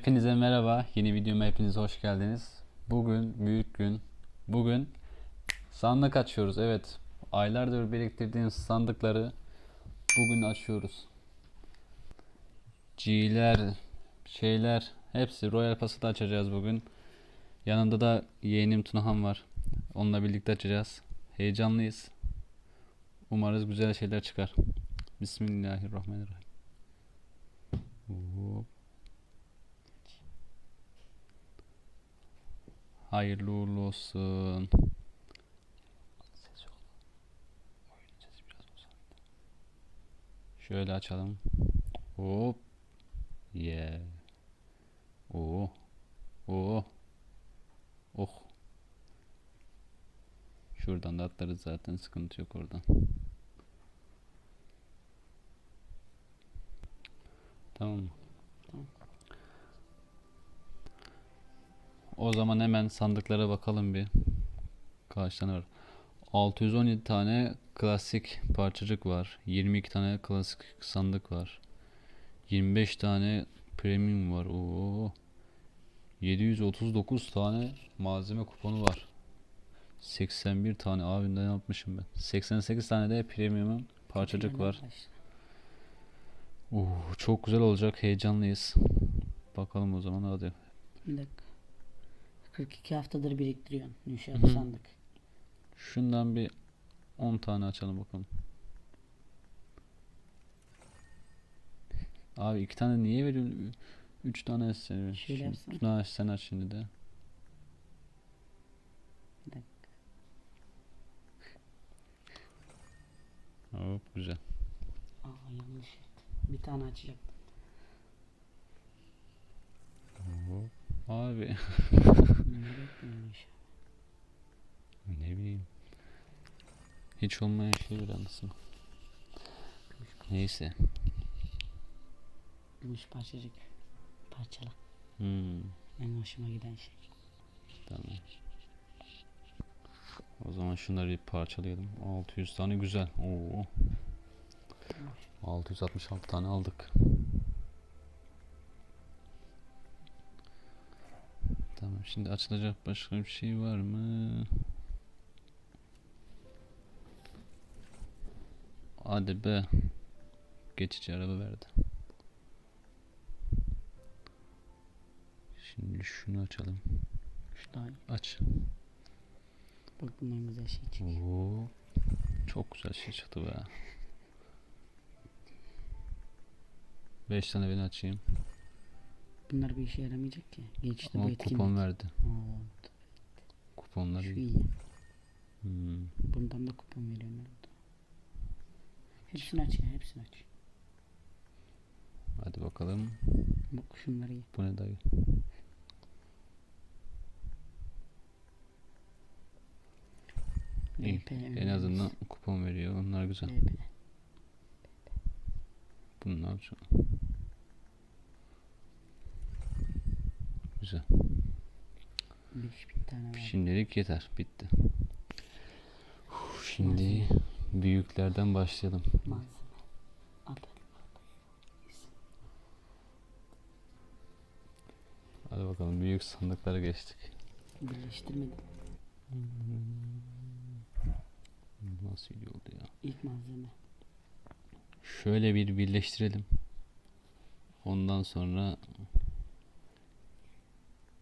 Hepinize merhaba. Yeni videoma hepiniz hoş geldiniz. Bugün büyük gün. Bugün sandık açıyoruz. Evet. Aylardır biriktirdiğim sandıkları bugün açıyoruz. G'ler, şeyler hepsi Royal Pass'ı da açacağız bugün. Yanında da yeğenim Tunahan var. Onunla birlikte açacağız. Heyecanlıyız. Umarız güzel şeyler çıkar. Bismillahirrahmanirrahim. Hop. Hayırlı uğurlu olsun. Şöyle açalım. Hop. Yeah. Oo. Oo. Oh. Şuradan da atlarız zaten sıkıntı yok oradan. Tamam mı? O zaman hemen sandıklara bakalım bir. Kaç tane var? 617 tane klasik parçacık var. 22 tane klasik sandık var. 25 tane premium var. Oo. 739 tane malzeme kuponu var. 81 tane abinden yapmışım ben. 88 tane de premium parçacık var. Oo, çok güzel olacak. Heyecanlıyız. Bakalım o zaman hadi. Bir dakika. 42 haftadır biriktiriyorsun inşaat Hı sandık. Şundan bir 10 tane açalım bakalım. Abi iki tane niye veriyorsun? 3 tane sen. Şöyle yapsana. Sen aç şimdi de. Bir dakika. Hop güzel. Aa yanlış. Bir tane açacaktım. Abi Ne bileyim. Hiç olmayan şey bir anasını. Neyse. Gümüş parçacık. Parçala. Hmm, En hoşuma giden şey. tamam. O zaman şunları bir parçalayalım. 600 tane güzel. Oo. 666 tane aldık. Tamam şimdi açılacak başka bir şey var mı? Hadi be. Geçici araba verdi. Şimdi şunu açalım. Şu daha iyi. Aç. Bak bundan güzel şey çıkıyor. Oo. Çok güzel şey çıktı be. 5 tane ben açayım. Bunlar bir işe yaramayacak ki. Geçti bu Ama etkinlik. kupon verdi. Oo, Kuponlar şu iyi. Hmm. Bundan da kupon veriyorlar. Hepsini aç ya hepsini aç. Hadi bakalım. Bak şunları ye. Bu ne dayı? İyi. En azından kupon veriyor. Onlar güzel. BP. Bunu ne Güzel. 5000 tane var. Şimdilik yeter. Bitti. Uf, Şimdi büyüklerden başlayalım. Malzeme. Al. Hadi bakalım büyük sandıklara geçtik. Birleştirmedim. Nasıl iyi oldu ya? İlk malzeme. Şöyle bir birleştirelim. Ondan sonra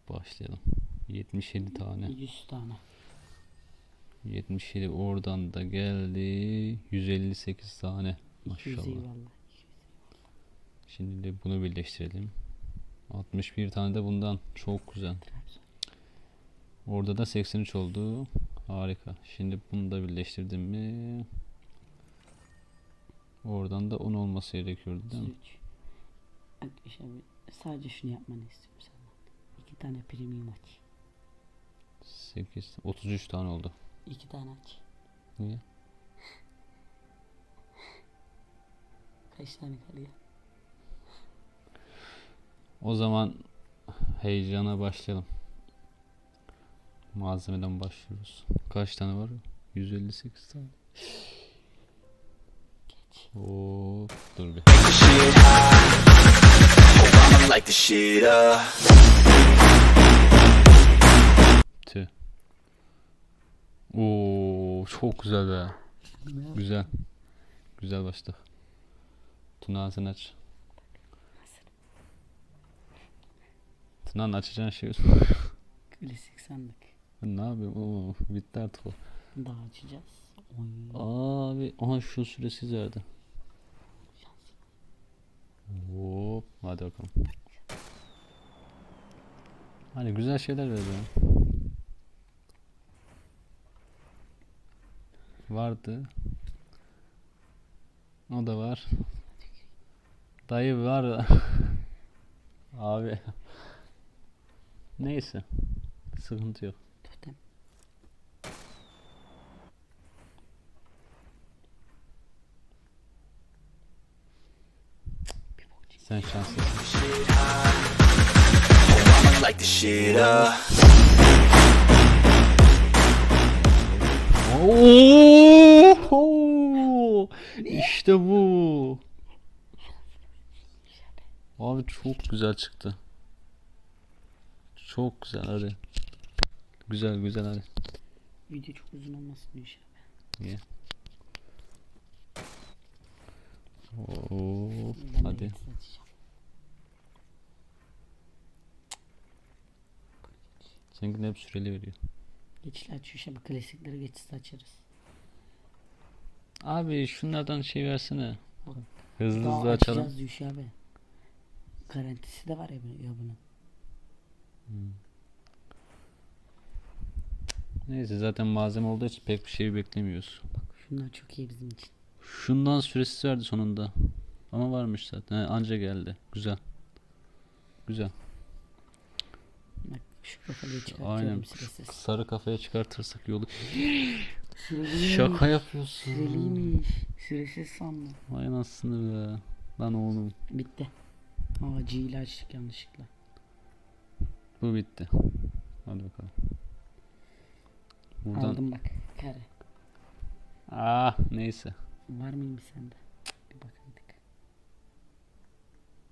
başlayalım. 77 tane. 100 tane. 77 oradan da geldi. 158 tane. 200 Maşallah. Şimdi de bunu birleştirelim. 61 tane de bundan. Çok güzel. Orada da 83 oldu. Harika. Şimdi bunu da birleştirdim mi? Oradan da 10 olması gerekiyordu değil mi? 33. Arkadaşlar bir- sadece şunu yapmanı istiyorum tane premium aç. 8 33 tane oldu. İki tane aç. Niye? Kaç tane kalıyor? O zaman heyecana başlayalım. Malzemeden başlıyoruz. Kaç tane var? 158 tane. Geç. Hop dur bir. Light the shit up. Tüh. Oo çok güzel be. Güzel. Güzel başladık. Tuna ağzını aç. Tuna'nın açacağın şey Klasik sandık. ne yapıyor? Oo, bitti artık o. Daha açacağız. Oy. Abi aha şu süresiz verdi. Hop hadi bakalım. Hani güzel şeyler verdi. Vardı. O da var. Dayı var. Abi. Neyse. Sıkıntı yok. Totem. Sen şanslısın. I'ma light the shit up. Oo! İşte bu. Abi çok güzel çıktı. Çok güzel hadi. Güzel güzel hadi. Video çok uzun olmasın inşallah. Ye. Oo, De hadi. geçiş açacağım. Seninki hep süreli veriyor. Geçişle açıyor işte bu klasikleri geçişle açarız. Abi şunlardan şey versene. Bak. Hızlı Daha hızlı açalım. açacağız diyor şey abi. Garantisi de var ya, ya bunun. Neyse zaten malzeme olduğu için pek bir şey beklemiyoruz. Şunlar çok iyi bizim için. Şundan süresiz verdi sonunda. Ama varmış zaten. He, anca geldi. Güzel. Güzel. Bak şu kafayı çıkartıyorum Aynen. sırasız. Sarı kafaya çıkartırsak yolu. Süreliymiş. Şaka yapıyorsun. Süreliymiş. Süresiz sandım. Vay anasını be. Lan oğlum. Bitti. İle açtık yanlışlıkla. Bu bitti. Hadi bakalım. Buradan. Aldım bak. Kare. Ah neyse. Var mıymış sende? Bir bakaydık.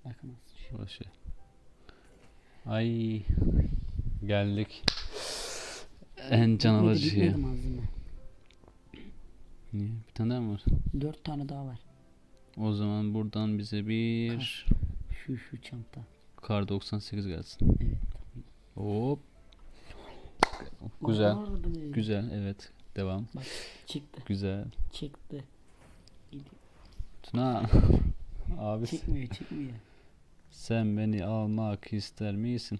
Bakamazsın şu. Ver. Ay. Geldik. En can alıcı şeye. Niye? Bir tane daha mı var? Dört tane daha var. O zaman buradan bize bir Şu şu çanta. kar 98 gelsin. Evet. Hop. Güzel. Güzel. Evet. Devam. Bak çıktı. Güzel. Çıktı. Tuna. Abi Çıkmıyor çıkmıyor. sen beni almak ister misin?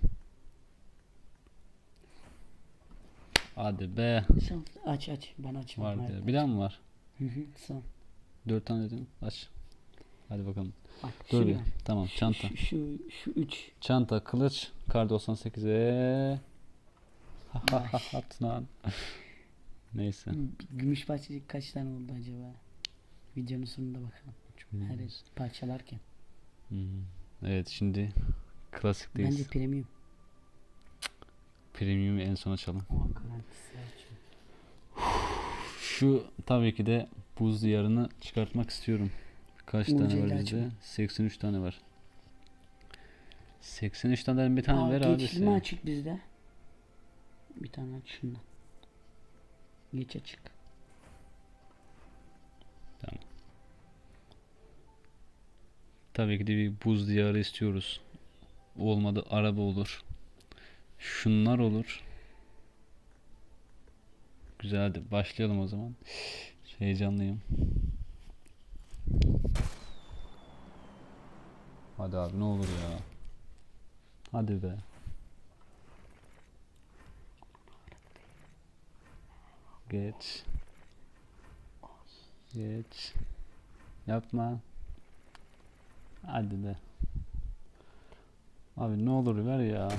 Hadi be. Şans aç aç. Ben açmam. Var diye. Bir daha mı var? Hı hı son. Dört tane dedim. Aç. Hadi bakalım. Bak Dur bir. Tamam. Çanta. Şu, şu, şu üç. Çanta, kılıç, kar 98'e. Ha ha ha ha Tuna. Neyse. Bir Gümüş parçacık kaç tane oldu acaba? Videonun sonunda bakalım. Her parçalarken. Hmm. Evet şimdi klasikteyiz. Bence premium. Premium'u en son açalım. Şu tabii ki de buz diyarını çıkartmak istiyorum. Kaç tane Ucuyla var bizde? açalım. 83 tane var. 83 tane bir tane Aa, ver abi. geçli mi açık bizde? Bir tane aç şundan. Geç açık. Tabii ki de bir buz diyarı istiyoruz. Olmadı araba olur. Şunlar olur. Güzel hadi başlayalım o zaman. Heyecanlıyım. Hadi abi ne olur ya. Hadi be. Geç. Geç. Yapma. Hadi be. Abi ne olur ver ya.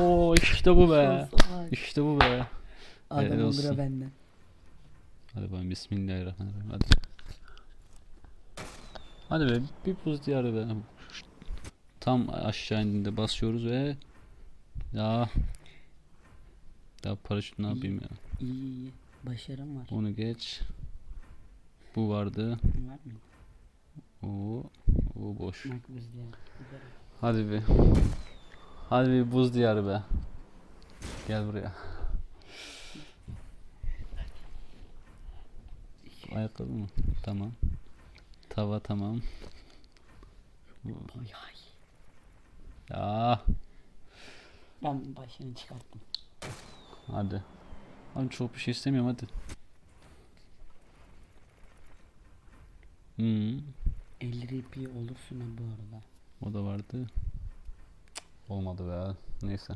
Oo, işte bu be. İşte bu be. Adamın bira benden. Hadi bakalım bismillahirrahmanirrahim. Hadi. Hadi be bir buz diyarı be. Tam aşağı indiğinde basıyoruz ve ya ya paraşüt ne yapayım ya. İyi iyi. Başarım var. Onu geç. Bu vardı. Var mı? Oo, o boş. Bak. Hadi bir. Hadi bir buz diyarı be. Gel buraya. Ayakkabı mı? Tamam. Tava tamam. Boy ay. Ya Ben başını çıkarttım. hadi. Abi çok bir şey istemiyorum hadi. Hmm, 50 RP olursun ha bu arada. o da vardı. Olmadı be. Neyse.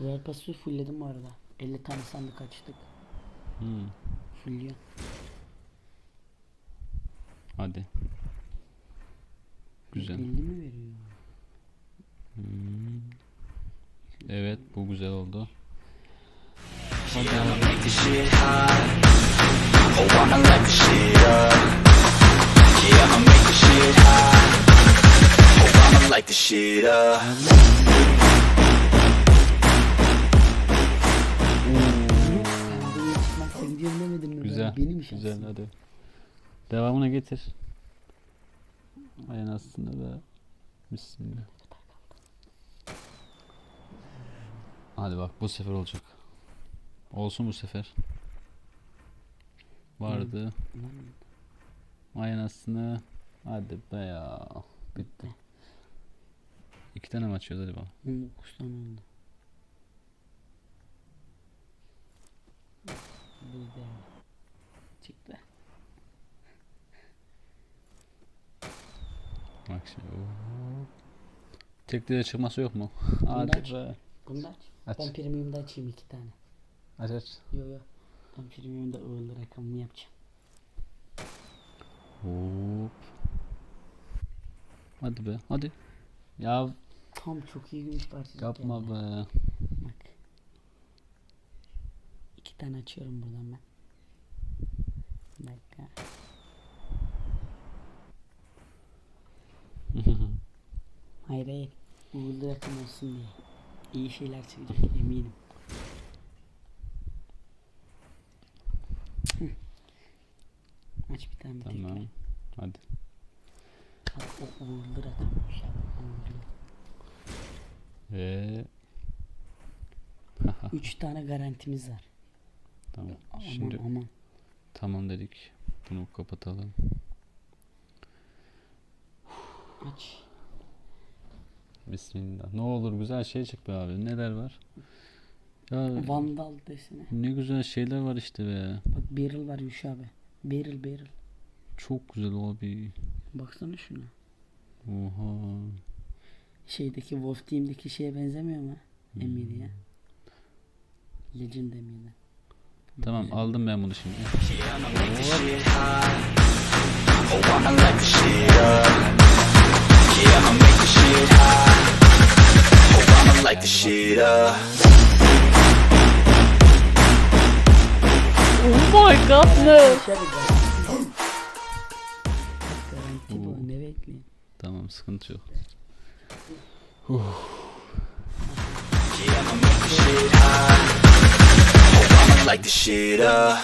Royal Pass'ı fullledim bu arada. 50 tane sandık açtık. Hmm, Fullüyor. hadi. Güzel. 50 mi demedim mi? Güzel. Ben- Benim güzel şansım. hadi. Devamına getir. Aynen aslında da. Bismillah. Hadi bak bu sefer olacak. Olsun bu sefer. Vardı. Aslında. Hadi be ya. Bitti. İki tane mi açıyoruz hadi bak. 19 tane oldu. Da çıktı. Bak şimdi. hop. Tek de çıkması yok mu? Hadi be. Bunu da aç. Ben premium'da açayım iki tane. Aç aç. Yo yo. Ben premium'da ağırlı rakamını yapacağım. Hop. Hadi be hadi. Ya Tam çok iyi gümüş parçacık yapma geldi. be. Bak. İki tane açıyorum buradan ben. Bir dakika. Hayır hayır. Uğurlu rakam olsun diye. İyi şeyler çıkacak eminim. Aç bir tane tamam. tekrar. Hadi. Bak o uğurlu rakammış ya. Uğurlu. Ve Üç tane garantimiz var. tamam. Aman Şimdi aman. tamam dedik. Bunu kapatalım. Aç. Bismillah. Ne olur güzel şey çık be abi. Neler var? Ya Vandal desene. ne güzel şeyler var işte be. Bak Beryl var Yuş abi. Beryl Beryl. Çok güzel abi. Baksana şuna. Oha. Şeydeki Wolf Team'deki şeye benzemiyor mu? Hmm. Emilia. Legend Emilia. Tamam aldım ben bunu şimdi. Yeah, I'ma make. Oh, the shit hot. I'ma light the shit up. Oh my god no. Garanti bu ne bekleyin. Tamam sıkıntı yok. Yeah, I'ma make this shit hot. Oh, I'ma light the shit up.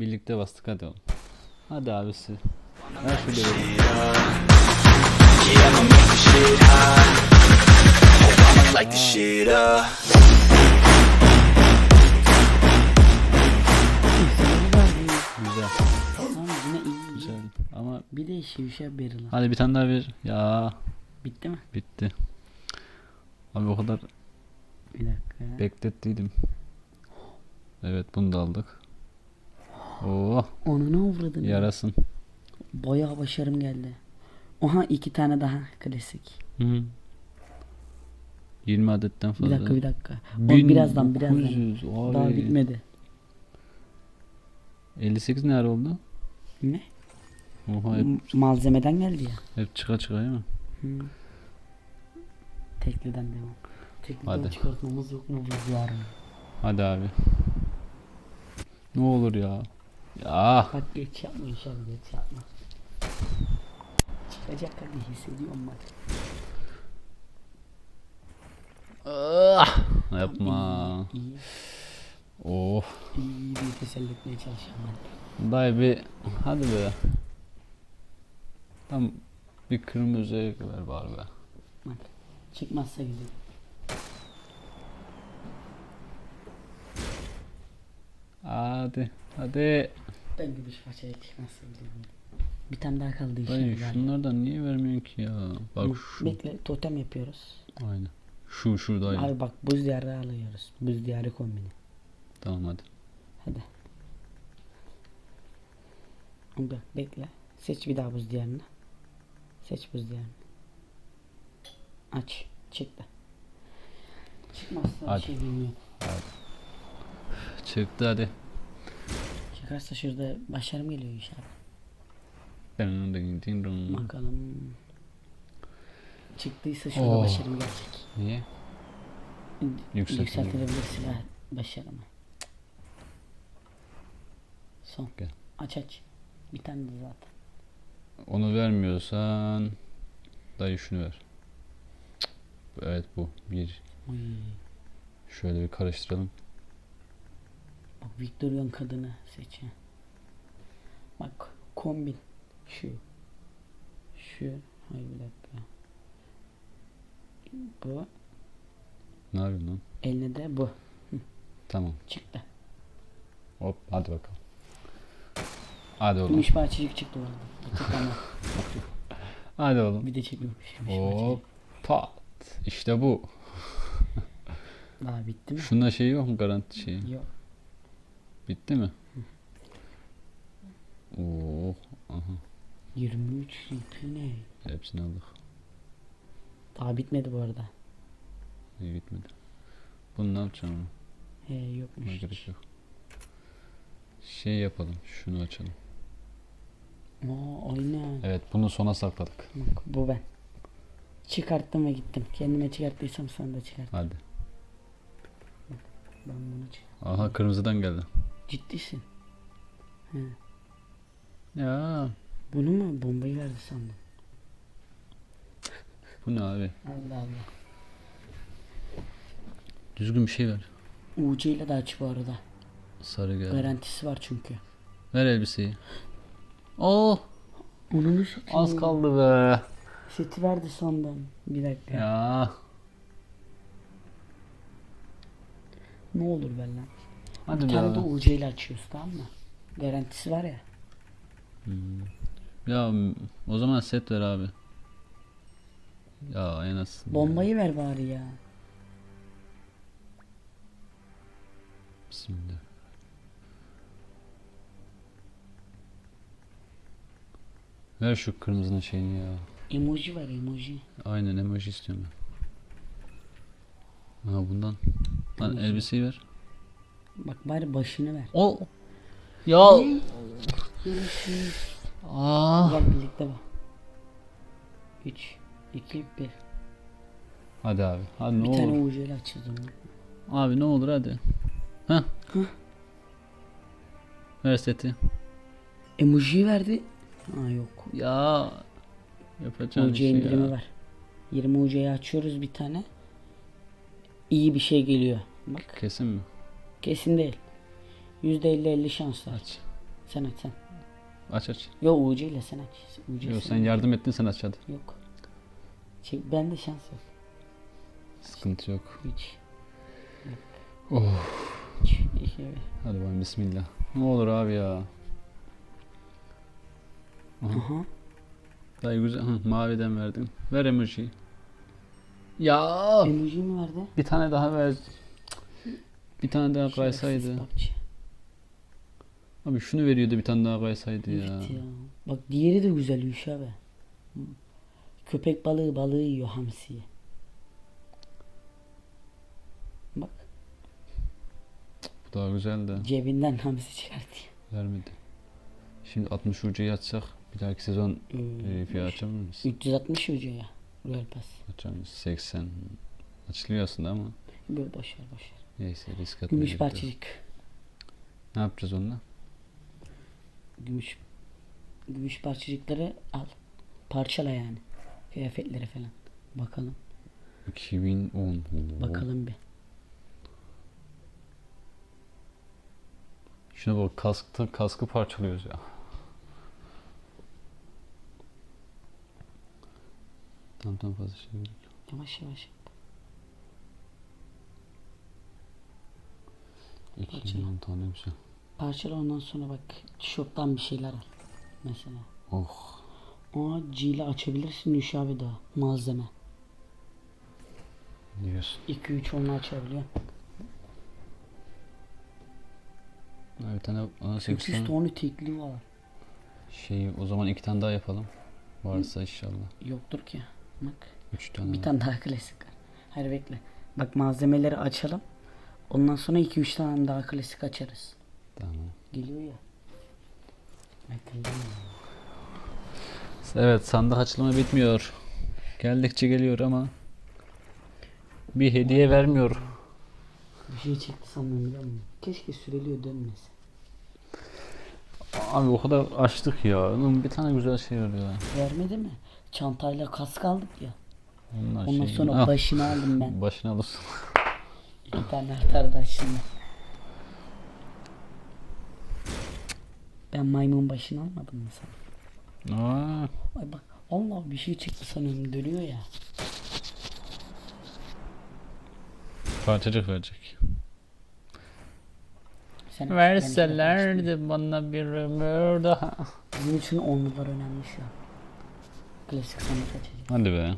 Birlikte bastık hadi oğlum. Hadi abisi. Shit up. Güzel. Tamam yine iyi. Güzel. Ama Bir de Şivşe Beryl'a. hadi bir tane daha ver. Ya Bitti mi? bitti. Abi o kadar Bir dakika. beklettiydim. Evet bunu da aldık. Oo Onu ne avradın? ya? yarasın. Bayağı başarım geldi. Oha iki tane daha klasik. Hı. 20 adetten Bir fazla. dakika bir dakika. O birazdan birazdan. 1900, abi. Daha bitmedi. 58 ne ara oldu? Ne? Oha hep, Malzemeden geldi ya. hep çıka çıka değil mi? Hı. Tekliden devam. Tekliden Hadi. çıkartmamız yok mu? Mı? Hadi abi. Ne olur ya. Ya. Bak geç yapma inşallah geç yapma. Çıkacak hadi hissediyorum bak. Ah, yapma. İyi, iyi, iyi bir teselli etmeye çalışıyorum ben. Dayı bir hadi be. Tam bir kırmızı ver bari be. Bak çıkmazsa gidiyor. Hadi. Hadi. Ben gümüş paçaya çıkmazsa gidiyor. Bir tane daha kaldı inşallah. Dayı galiba. şunlardan niye vermiyorsun ki ya? Bak şu. Bekle totem yapıyoruz. Aynen. Şu şu dayı. Abi bak buz diyarı alıyoruz. Buz diyarı kombini. Tamam hadi. Hadi. Bak bekle. Seç bir daha buz diyarını. Seç buz diyarını. Aç. Çıktı. Çıkmazsa Hadi. bir şey bilmiyorum. Çıktı hadi. Çıkarsa şurada başarım geliyor inşallah. Bakalım. Çıktıysa şurada Oh. başarım gelecek. Niye? Yükseltilebilir silah başarımı. Son. Gel. Aç aç. Bir tane de zaten. Onu vermiyorsan dayı şunu ver. Evet bu. Bir. Oy. Şöyle bir karıştıralım. Bak Victorian kadını seç. ha. Bak kombin. Şu. Şu. Hayır bir dakika. Bu. Ne yapıyorsun lan? Eline de bu. Tamam. Çıktı. Hop hadi bakalım. Hadi oğlum. Gümüş parçacık çıktı tane. Hadi oğlum. Bir de gümüş Hop. Pat. İşte bu. Daha bitti mi? Şunda şey yok mu garanti şeyi? Yok. Bitti mi? Oo. Aha. 23 lipi ne? Hepsini aldık. Daha bitmedi bu arada. İyi bitmedi. Bunu ne yapacağım? He yokmuş. Buna gerek yok. Şey yapalım. Şunu açalım. Aa aynen. Evet bunu sona sakladık. Bak bu ben. Çıkarttım ve gittim. Kendime çıkarttıysam sana da çıkart. Hadi. Ben bunu çıkart. Aha kırmızıdan geldi. Ciddisin. He. Ya Bunu mu? Bombayı verdi sandım. bu ne abi? Allah Allah. Düzgün bir şey ver. UC ile de aç bu arada. Sarı geldi. Garantisi var çünkü. Ver elbiseyi. Oh Onu satayım. az kaldı be. Seti verdi sandım. Bir dakika. Ya. Ne olur ver lan. Hadi Bir tane de abi. UC ile açıyoruz tamam mı? Garantisi var ya. Ya m- o zaman set ver abi. Ya en azından. Bombayı ver bari ya. Bismillah. Ver şu kırmızının şeyini ya. Emoji var emoji. Aynen emoji istiyorum ben. Ha bundan. Lan Emoji. elbiseyi ver. Bak bari başını ver. O. Ya. Aa. Gel birlikte bak. 3, 2, 1. Hadi abi. Hadi ne Bir olur. tane UC ile açacağız onu. Abi ne olur hadi. Heh. Ver seti. Emoji verdi. Ha yok. Ya. Yapacağın UC şey indirimi ya. var. 20 UC'yi açıyoruz bir tane. İyi bir şey geliyor. Bak Kesin mi? Kesin değil. %50-50 şans var. Aç. Sen aç sen. Aç aç. Yo UC ile sen aç. UC Yok sen yardım ettin sen aç hadi. Yok. Şey, bende şans yok. Sıkıntı yok. 3, Oh. 3, 2, 1. Hadi bakalım bismillah. Ne olur abi ya. Aha. Dayı güzel. Hı, maviden verdin. Ver emojiyi. Ya. Emoji mi verdi? Bir tane daha ver. Bir tane daha kaysaydı. Abi şunu veriyordu bir tane daha kaysaydı ya. Evet ya. Bak diğeri de güzelmiş abi. Hı. Köpek balığı balığı yiyor hamsiyi. Bak Bu daha güzel de cebinden hamsi çıkartıyor. vermedi. Şimdi 60 ucuyu açsak bir dahaki sezon Hmm. e, fiyat açar mıyız? 360 ucu ya. Royal Pass. Açar mıyız? 80 açılıyor aslında ama Böyle boş ver boş ver. Neyse risk atmaya Gümüş parçacık. Ne yapacağız onunla? Gümüş gümüş parçacıkları al. Parçala yani. Kıyafetleri falan. Bakalım. 2010. Oo. Bakalım bir. Şuna bak kaskı, kaskı parçalıyoruz ya. Tam tam fazla şey gerek yok. Yavaş yavaş. 2010 tane bir şey. Parçala ondan sonra bak tişörtten bir şeyler al. Mesela. Oh. Aa G ile açabilirsin Nüş abi daha. Malzeme. Diyorsun. 2-3 onu açabiliyor. Ha, Bir tane ana 8 8 tane tane tekli var. şey o zaman iki tane daha yapalım. Varsa inşallah. Yoktur ki. Bak. 3 tane. Bir tane daha klasik. Hayır bekle. Bak malzemeleri açalım. Ondan sonra 2-3 tane daha klasik açarız. Tamam. Geliyor ya. Evet sandık açılımı bitmiyor. Geldikçe geliyor ama bir hediye vermiyor. Bir şey çekti sanmıyorum biliyor musun? Keşke süreliyor dönmese. Abi o kadar açtık ya. Oğlum bir tane güzel şey var ya. Vermedi mi? Çantayla kask aldık ya. Onlar Ondan şey- sonra Ah, başını aldım ben. Başını alırsın. Da şimdi. Ben maymun başını almadım mı sana? Aa, Ay bak Allah bir şey çıktı sanıyorum dönüyor ya. parçacık verecek. Sen Verselerdi bana bir ömür daha. Bizim için onlular önemli şu an. Klasik sandık açacağız. Hadi be.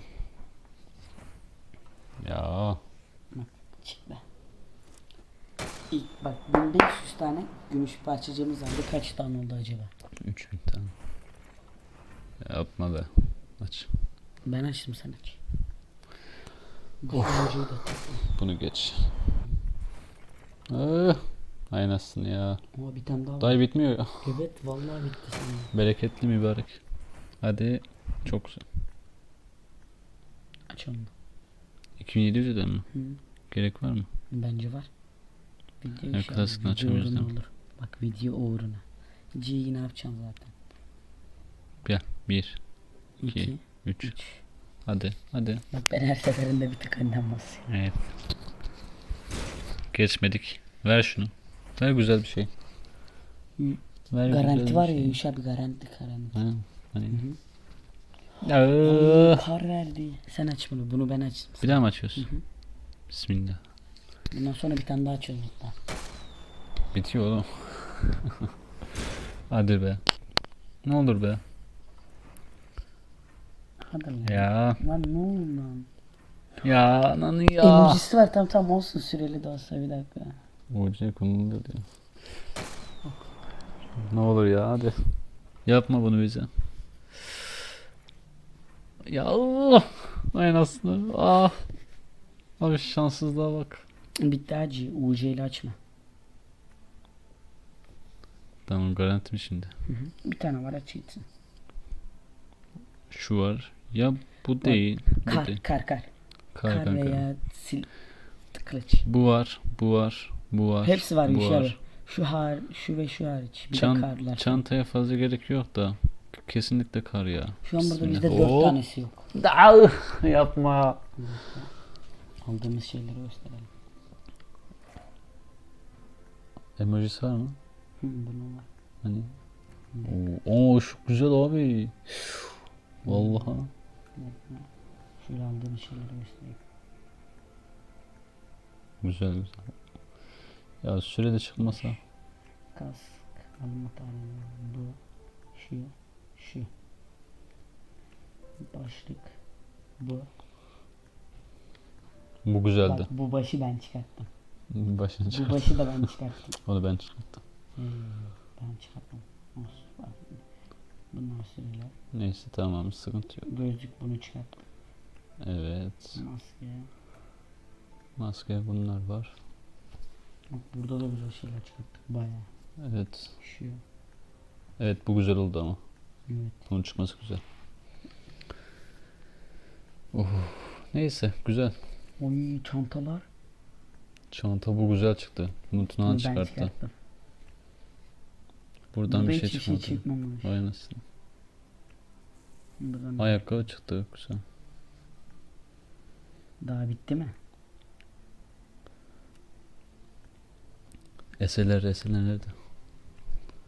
Ya Çık be. İlk bak 1500 tane gümüş parçacığımız vardı. Kaç tane oldu acaba? 3000 tane. Yapma be. Aç. Ben açtım sen aç. Tıkla. Bunu geç. Ah, Aynasın ya. Ama bir tane daha var. Day bitmiyor ya. Evet vallahi bitti sanırım. Bereketli mübarek. Hadi. Çok güzel. Aç onu. 2700 öden mi? Hı. Gerek var mı? Bence var. Video Ya video açamıyoruz değil mi? olur. Bak video uğruna. G'yi ne yapacağım zaten? Gel. 1, 2, 2, 3. 3. Hadi. Hadi. Bak ben her seferinde bir tık önden basıyorum. Evet. Geçmedik. Ver şunu. Ver güzel bir şey. Hı. Ver Garanti bir var şey. ya Yuşa bir garanti garanti. Ha, hani. Aa, Aa, Kar verdi. Sen aç bunu. Bunu ben açtım. bir daha mı açıyorsun? Bismillah. Bundan sonra bir tane daha açıyorum hatta. Bitiyor oğlum. Hadi be. Ne olur be. Hadi lan. Ya. Lan ne oldu lan? Ya ananı ya. Emojisi var tam tam olsun süreli de olsa bir dakika. Hoca konulu diyor. Ne olur ya hadi. Yapma bunu bize. Ya Allah. Ay aslında. Ah. Abi şanssızlığa bak. Bitti acı. UC ile açma. Tamam garanti mi şimdi? Hı hı. Bir tane var aç gitsin. Şu var. Ya bu değil. Bu Kar değil. kar kar. Kar, Kar, veya sil kılıç. Bu var. Bu var. Bu var. Hepsi var bu var. Şu har şu ve şu hariç. Bir de Çan- karlar. çantaya fazla gerek yok da. Kesinlikle kar ya. Şu an burada bizde dört tanesi yok. Ah, Yapma. Aldığımız şeyleri gösterelim. Emojisi var mı? Hı, bunun var. Hani? Oo, şu güzel abi. Vallahi. Dakika. Şöyle aldığımız şeyleri göstereyim. Güzel güzel. Ya sürede çıkmasa. Kask, alma tarihi, bu, şu, şu. Başlık, bu. Bu güzeldi. Bak bu başı ben çıkarttım. Başını Bu çıkart. başı da ben çıkarttım. Onu ben çıkarttım. Ee, ben çıkarttım. Olsun. Bunlar sürüler. Neyse tamam sıkıntı yok. Gözlük bunu çıkarttım. Evet. Maske. Maske bunlar var. Bak burada da güzel şeyler çıkarttık. Bayağı. Evet. Şu. Evet bu güzel oldu ama. Evet. Bunun çıkması güzel. Oh. Neyse güzel. Oy çantalar. Çanta bu güzel çıktı. Bunu Bunu ben çıkarttı. çıkarttım. Buradan Burada bir şey hiçbir şey çıkmadı. çıkmamış. Vay anasını. Buradan Ayakkabı çıktı güzel. daha bitti mi? Eseler eseler nerede?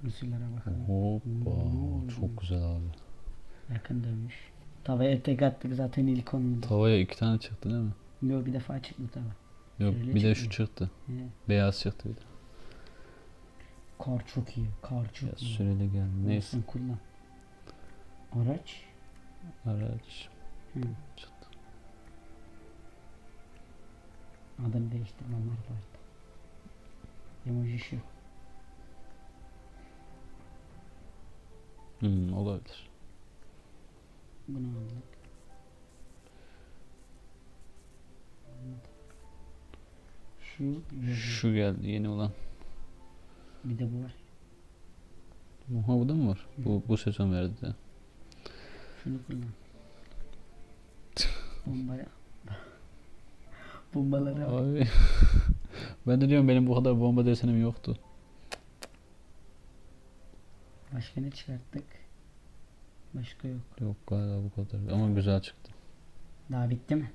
Müsüllere bakalım. Hoppa çok güzel abi. Yakın dönmüş. Tavaya tek attık zaten ilk onundu. Tavaya iki tane çıktı değil mi? Yok bir defa çıktı tava. Yok Şöyle bir de şu çıktı. He. Beyaz çıktı bir de. Kar çok iyi. Kar çok Ya iyi. süreli geldi. Neyse. Kullan. Araç. Araç Hı. çıktı. Adını değiştirmem vardı. Emoji şu. Hmm, olabilir. Bunu aldık. Şu yazı. Şu geldi yeni olan. Bir de bu var. Oha bu da mı var? Bu, bu sezon verdi de. Şunu kullan. Bombaya. Bombaları al. Abi. ben de diyorum benim bu kadar bomba desenim yoktu. Başka ne çıkarttık? Başka yok. Yok galiba bu kadar. Ama güzel çıktı. Daha bitti mi?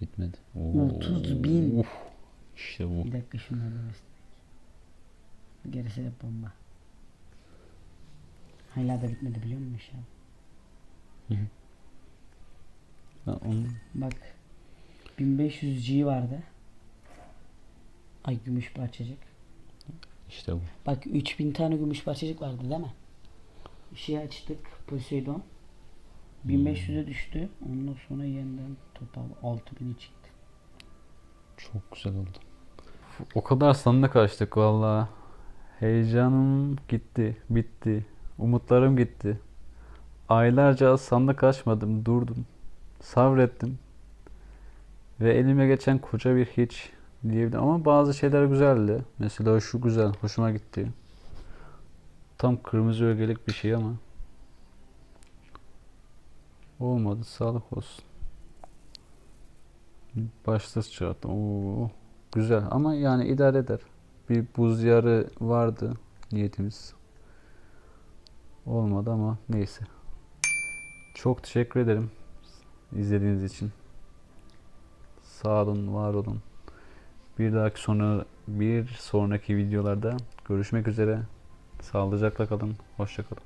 Bitmedi. 30 bin. Uf. İşte bu. Bir dakika şunları göstereyim. Gerisi de bomba. Hala da bitmedi biliyor musun şu an? Ben onu... Bak 1500 G vardı. Ay gümüş parçacık. İşte bu. Bak 3000 tane gümüş parçacık vardı değil mi? Şey açtık Poseidon. 1500'e düştü. Ondan sonra yeniden topal 6000'e çıktı. Çok güzel oldu. O kadar sandık açtık valla. Heyecanım gitti, bitti. Umutlarım gitti. Aylarca sandık açmadım, durdum. Sabrettim. Ve elime geçen koca bir hiç diyebilirim. Ama bazı şeyler güzeldi. Mesela şu güzel, hoşuma gitti. Tam kırmızı ögelik bir şey ama. Olmadı, sağlık olsun. Başsız çıkarttım. Oo, güzel ama yani idare eder. Bir buz yarı vardı niyetimiz. Olmadı ama neyse. Çok teşekkür ederim izlediğiniz için. Sağ olun, var olun. Bir dahaki sonra bir sonraki videolarda görüşmek üzere. Sağlıcakla kalın. Hoşça kalın.